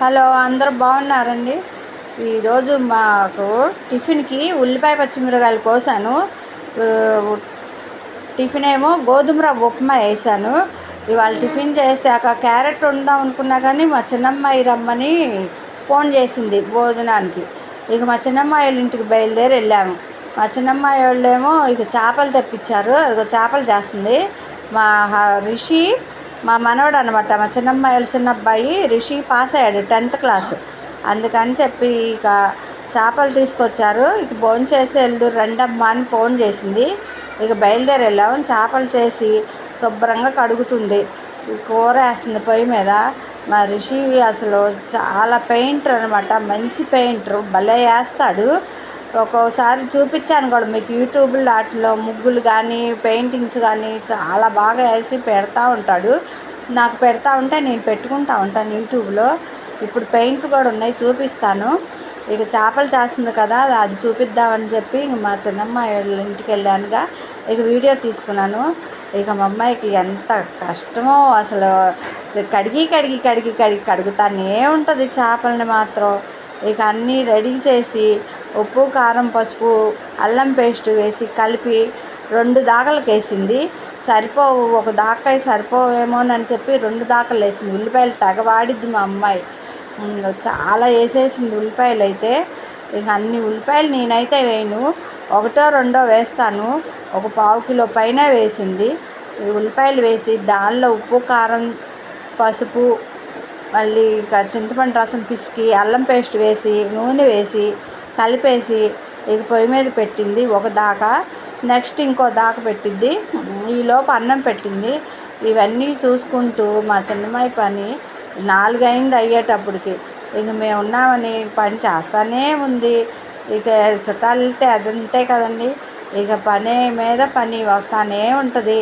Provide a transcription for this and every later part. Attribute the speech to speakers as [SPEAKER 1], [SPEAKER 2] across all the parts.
[SPEAKER 1] Hello అందరూ బాగున్నారండి? ఈరోజు మాకు టిఫిన్కి ఉల్లిపాయ పచ్చిమిరకాయలు కోసాను. టిఫిన్ ఏమో గోధుమ రవ్వ ఉప్మా వేసాను. ఇవాళ టిఫిన్ చేశాక క్యారెట్ వండుదాం అనుకున్నా కానీ మా చిన్నమ్మాయి రమ్మని ఫోన్ చేసింది భోజనానికి. ఇక మా చిన్నమ్మాయి వాళ్ళ ఇంటికి బయలుదేరి వెళ్ళాము. మా చిన్నమ్మాయి వాళ్ళేమో ఇక చేపలు తెప్పించారు. అది చేపలు చేస్తుంది. మా రిషి మా మనవడు అనమాట మా చిన్నమ్మాయి వాళ్ళ చిన్న అబ్బాయి రిషి పాస్ అయ్యాడు టెన్త్ క్లాస్. అందుకని చెప్పి ఇక చేపలు తీసుకొచ్చారు. ఇక భోజనం చేసి వెళ్దు రెండమ్మా అని ఫోన్ చేసింది. ఇక బయలుదేరి వెళ్ళాము. చేపలు చేసి శుభ్రంగా కడుగుతుంది. కూర వేస్తుంది పొయ్యి మీద. మా రిషి అసలు చాలా పెయింటర్ అనమాట మంచి పెయింటర్. భలే వేస్తాడు. ఒక్కోసారి చూపించాను కూడా మీకు యూట్యూబ్ వాటిలో ముగ్గులు కానీ పెయింటింగ్స్ కానీ చాలా బాగా వేసి పెడతా ఉంటాడు. నాకు పెడతా ఉంటే నేను పెట్టుకుంటా ఉంటాను యూట్యూబ్లో ఇప్పుడు పెయింట్ కూడా ఉన్నాయి చూపిస్తాను. ఇక చేపలు చేస్తుంది కదా అది చూపిద్దామని చెప్పి మా చిన్నమ్మాయి వాళ్ళ ఇంటికి వెళ్ళానుగా. ఇక వీడియో తీసుకున్నాను. ఇక మా అమ్మాయికి ఎంత కష్టమో అసలు. కడిగి కడిగి కడిగి కడిగి కడుగుతానే ఉంటుంది చేపలని మాత్రం. ఇక అన్నీ రెడీ చేసి ఉప్పు కారం పసుపు అల్లం పేస్ట్ వేసి కలిపి రెండు దాకలకు వేసింది సరిపోవు ఒక దాకాయ సరిపోవేమోనని చెప్పి రెండు దాకలు వేసింది ఉల్లిపాయలు తెగవాడిద్ది మా అమ్మాయి. చాలా వేసేసింది ఉల్లిపాయలు అయితే ఇక అన్ని ఉల్లిపాయలు నేనైతే వేయను. ఒకటో రెండో వేస్తాను. ఒక పావు కిలో పైన వేసింది. ఉల్లిపాయలు వేసి దానిలో ఉప్పు కారం పసుపు మళ్ళీ ఇక చింతపండు రసం పిసికి అల్లం పేస్ట్ వేసి నూనె వేసి కలిపేసి ఇక పొయ్యి మీద పెట్టింది ఒక దాకా. నెక్స్ట్ ఇంకో దాకా పెట్టింది. ఈలోపు అన్నం పెట్టింది. ఇవన్నీ చూసుకుంటూ మా చిన్నమ్మాయి పని నాలుగైంది అయ్యేటప్పటికి. ఇక మేము ఉన్నామని పని చేస్తానే ఉంది. ఇక చుట్టాలు వెళ్తే అదంతే కదండి. ఇక పని మీద పని వస్తానే ఉంటుంది.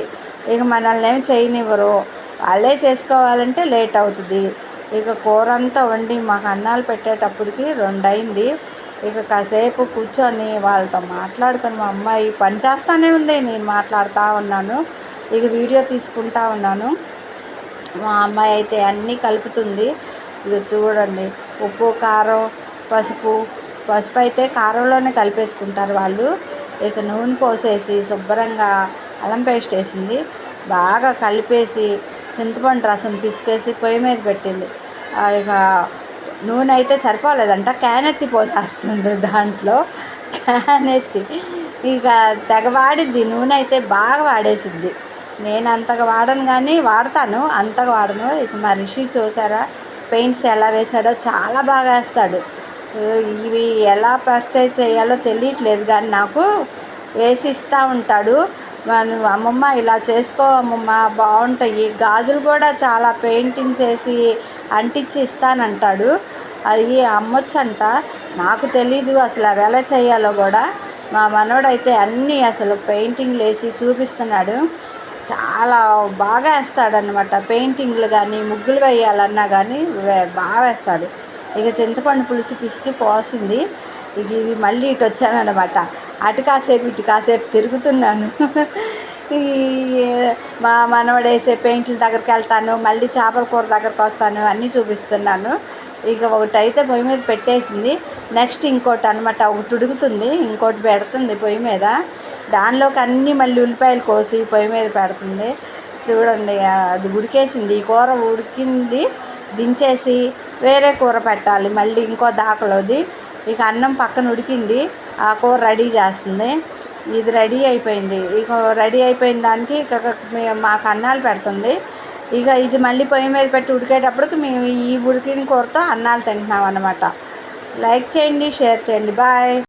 [SPEAKER 1] ఇక మనల్ని ఏమి చేయనివ్వరు. వాళ్ళే చేసుకోవాలంటే లేట్ అవుతుంది. ఇక కూర అంతా వండి మాకు అన్నాలు పెట్టేటప్పటికి రెండు అయింది ఇక కాసేపు కూర్చొని వాళ్ళతో మాట్లాడుకొని మా అమ్మాయి పని చేస్తూనే ఉంది నేను మాట్లాడుతూ ఉన్నాను ఇక వీడియో తీసుకుంటా ఉన్నాను. మా అమ్మాయి అయితే అన్నీ కలుపుతుంది. ఇక చూడండి ఉప్పు కారం పసుపు పసుపు అయితే కారంలోనే కలిపేసుకుంటారు వాళ్ళు. ఇక నూనె పోసేసి శుభ్రంగా అల్లం పేస్ట్ వేసింది. బాగా కలిపేసి చింతపండు రసం పిసికేసి పొయ్యి మీద పెట్టింది. ఇక నూనె అయితే సరిపోలేదంట. క్యాన్ ఎత్తి పోసేస్తుంది దాంట్లో. క్యాన్ ఎత్తి. ఇక తెగ వాడిద్ది. నూనె అయితే బాగా వాడేసిద్ది నేను అంతగా వాడను కానీ వాడతాను. అంతగా వాడను. ఇక మా రిషి చూసారా? పెయింట్స్ ఎలా వేసాడో చాలా బాగా వేస్తాడు. ఇవి ఎలా పర్చేజ్ చేయాలో తెలియట్లేదు కానీ నాకు వేసి ఇస్తూ ఉంటాడు. అమ్మమ్మ ఇలా చేసుకో అమ్మమ్మ బాగుంటాయి. గాజులు కూడా చాలా పెయింటింగ్ చేసి అంటించి ఇస్తానంటాడు అది అమ్మొచ్చంట. నాకు తెలీదు అసలు అవి ఎలా చేయాలో కూడా. మా మనోడైతే అన్నీ అసలు పెయింటింగ్లు వేసి చూపిస్తున్నాడు. చాలా బాగా వేస్తాడనమాట పెయింటింగ్లు కానీ ముగ్గులు వేయాలన్నా కానీ బాగా వేస్తాడు. ఇక చింతపండు పులుసు పిసికి పోసింది. ఇక ఇది మళ్ళీ ఇటు వచ్చానమాట అటు కాసేపు ఇటు కాసేపు తిరుగుతున్నాను. ఈ మా మనవడు వేసే పెయింట్ల దగ్గరికి వెళ్తాను మళ్ళీ చేపల కూర దగ్గరకు వస్తాను అన్నీ చూపిస్తున్నాను. ఇక ఒకటి అయితే పొయ్యి మీద పెట్టేసింది. నెక్స్ట్ ఇంకోటి అనమాట ఒకటి ఉడుకుతుంది ఇంకోటి పెడుతుంది పొయ్యి మీద. దానిలోకి అన్నీ మళ్ళీ ఉల్లిపాయలు కోసి పొయ్యి మీద పెడుతుంది. చూడండి అది ఉడికేసింది. ఈ కూర ఉడికింది దించేసి వేరే కూర పెట్టాలి మళ్ళీ ఇంకో దాకలోది. ఇక అన్నం పక్కన ఉడికింది ఆ కూర రెడీ చేస్తుంది. ఇది రెడీ అయిపోయింది. ఇక రెడీ అయిపోయిన దానికి ఇక మాకు అన్నాలు పెడుతుంది. ఇక ఇది మళ్ళీ పొయ్యి మీద పెట్టి ఉడికేటప్పటికి మేము ఈ ఉడికిన కూరతో అన్నాలు తింటున్నాం అన్నమాట. లైక్ చేయండి షేర్ చేయండి. బాయ్.